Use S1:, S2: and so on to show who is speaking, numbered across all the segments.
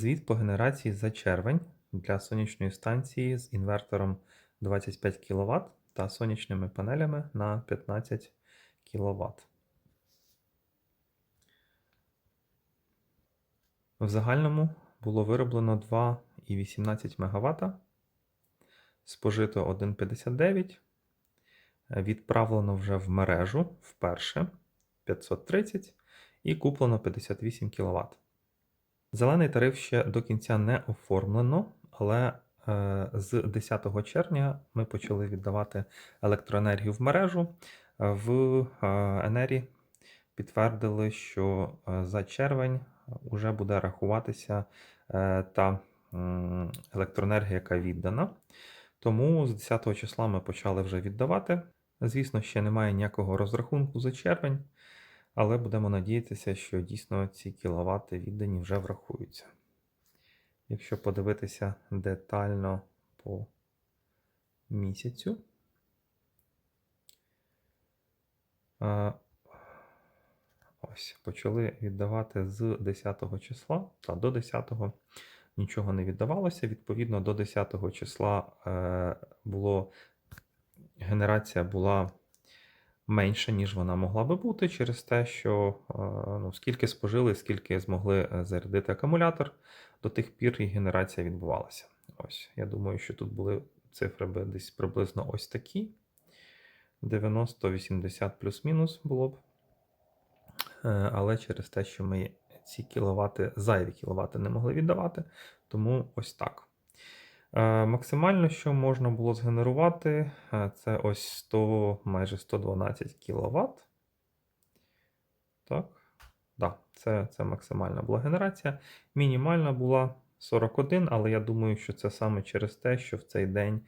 S1: Звіт по генерації за червень для сонячної станції з інвертором 25 кВт та сонячними панелями на 15 кВт. В загальному було вироблено 2,18 МВт, спожито 1,59, е, відправлено вже в мережу вперше 530 і куплено 58 кВт. Зелений тариф ще до кінця не оформлено, але е, з 10 червня ми почали віддавати електроенергію в мережу. В е, Енері підтвердили, що е, за червень вже буде рахуватися та електроенергія, яка віддана. Тому з 10 числа ми почали вже віддавати. Звісно, ще немає ніякого розрахунку за червень, але будемо надіятися, що дійсно ці кіловати віддані вже врахуються. Якщо подивитися детально по місяцю, ось почали віддавати з 10 числа, та до 10 нічого не віддавалося. Відповідно, до 10 числа е, було генерація була менша, ніж вона могла би бути, через те, що е, ну, скільки спожили, скільки змогли е, зарядити акумулятор, до тих пір і генерація відбувалася. Ось, я думаю, що тут були цифри би десь приблизно ось такі. 90-80 плюс-мінус було б. Е, Але через те, що ми ці кіловати, зайві кіловати не могли віддавати, тому ось так. Е, Максимально, що можна було згенерувати, е, це ось 100, майже 112 кВт. Так, да, це, це максимальна була генерація. Мінімальна була 41, але я думаю, що це саме через те, що в цей день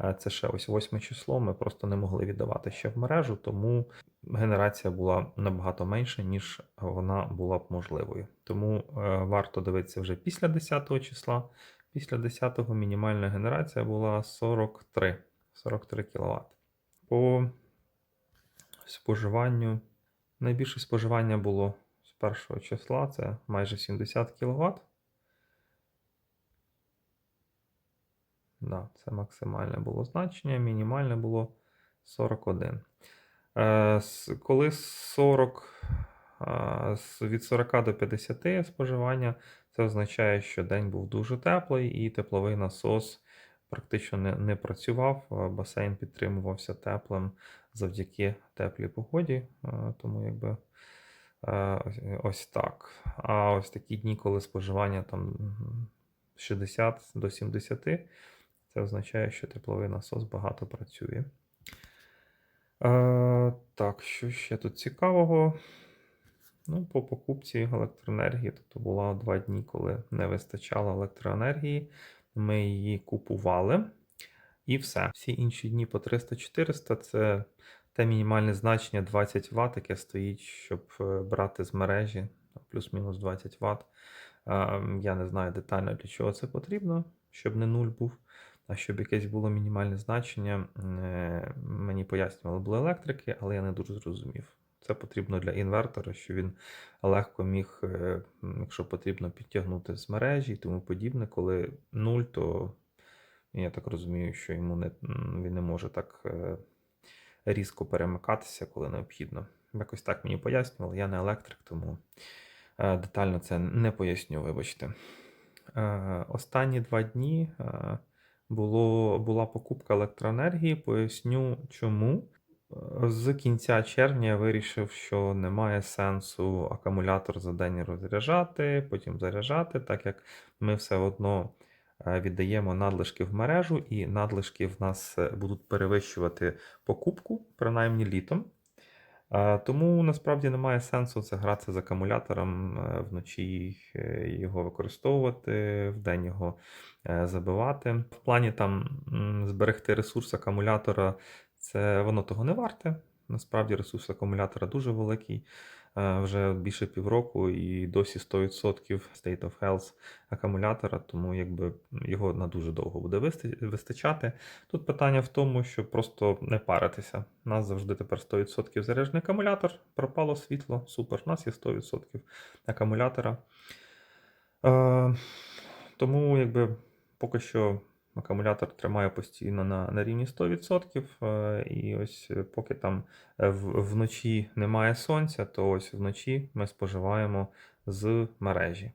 S1: е, це ще ось 8 число. Ми просто не могли віддавати ще в мережу, тому генерація була набагато менша, ніж вона була б можливою. Тому варто дивитися вже після 10 числа. Після 10-го мінімальна генерація була 43 43 кВт. По споживанню найбільше споживання було з першого числа, це майже 70 кВт. Да, це максимальне було значення, мінімальне було 41. Е, коли 40, е, від 40 до 50 споживання, це означає, що день був дуже теплий і тепловий насос практично не, не працював. Басейн підтримувався теплим завдяки теплій погоді. Тому якби ось- так. А ось такі дні, коли споживання там м, 60 до 70, це означає, що тепловий насос багато працює. Так, що ще тут цікавого? Ну, по покупці електроенергії, тобто було два дні, коли не вистачало електроенергії. Ми її купували. І все. Всі інші дні по 300-400 це те мінімальне значення 20 Вт, яке стоїть, щоб е, брати з мережі плюс-мінус 20 Вт. Ем, Я не знаю детально для чого це потрібно, щоб не нуль був. А щоб якесь було мінімальне значення, е, мені пояснювали були електрики, але я не дуже зрозумів. Це потрібно для інвертора, щоб він легко міг, е, якщо потрібно, підтягнути з мережі і тому подібне. Коли нуль, то я так розумію, що йому не, він не може так е, різко перемикатися, коли необхідно. Якось так мені пояснювали. Я не електрик, тому е, детально це не поясню, вибачте. Останні два дні було, була покупка електроенергії. Поясню чому. З кінця червня я вирішив, що немає сенсу акумулятор за день розряджати, потім заряджати, так як ми все одно е, віддаємо надлишки в мережу, і надлишки в нас е, будуть перевищувати покупку, принаймні літом. Е, Тому насправді немає сенсу це гратися з акумулятором вночі, його використовувати, вдень його забивати. В плані там зберегти ресурс акумулятора, це воно того не варте. Насправді ресурс акумулятора дуже великий. е, Вже більше півроку і досі 100% State of Health акумулятора, тому якби його на дуже довго буде вистачати. Тут питання в тому, що просто не паритися. У нас завжди тепер 100% заряджений акумулятор, пропало світло, супер, у нас є 100% акумулятора. Е, тому якби поки що акумулятор тримає постійно на, на рівні 100%. е, І ось е, поки там е, в- вночі немає сонця, то ось вночі ми споживаємо з мережі.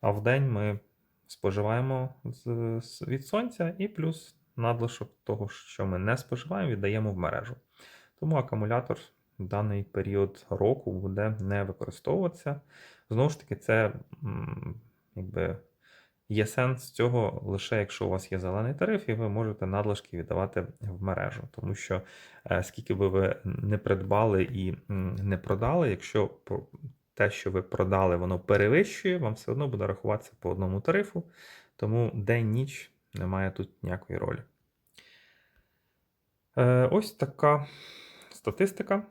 S1: А вдень ми споживаємо з- від сонця і плюс надлишок того, що ми не споживаємо, віддаємо в мережу. Тому акумулятор в даний період року буде не використовуватися. Знову ж таки, це якби є сенс цього лише якщо у вас є зелений тариф, і ви можете надлишки віддавати в мережу. Тому що е, скільки би ви не придбали і не продали, якщо те, що ви продали, воно перевищує, вам все одно буде рахуватися по одному тарифу. Тому день-ніч немає тут ніякої ролі. Е, Ось така статистика.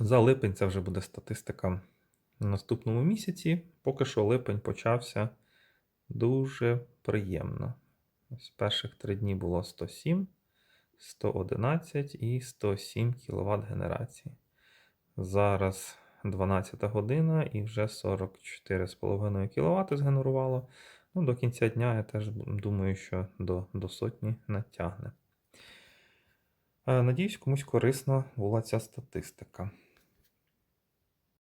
S1: За липень це вже буде статистика в наступному місяці. Поки що липень почався дуже приємно. Ось перших три дні було 107, 111 і 107 кВт генерації. Зараз 12 година і вже 44,5 кВт згенерувало. Ну, до кінця дня я теж думаю, що до, до сотні натягне. Е, Надіюсь, комусь корисна була ця статистика.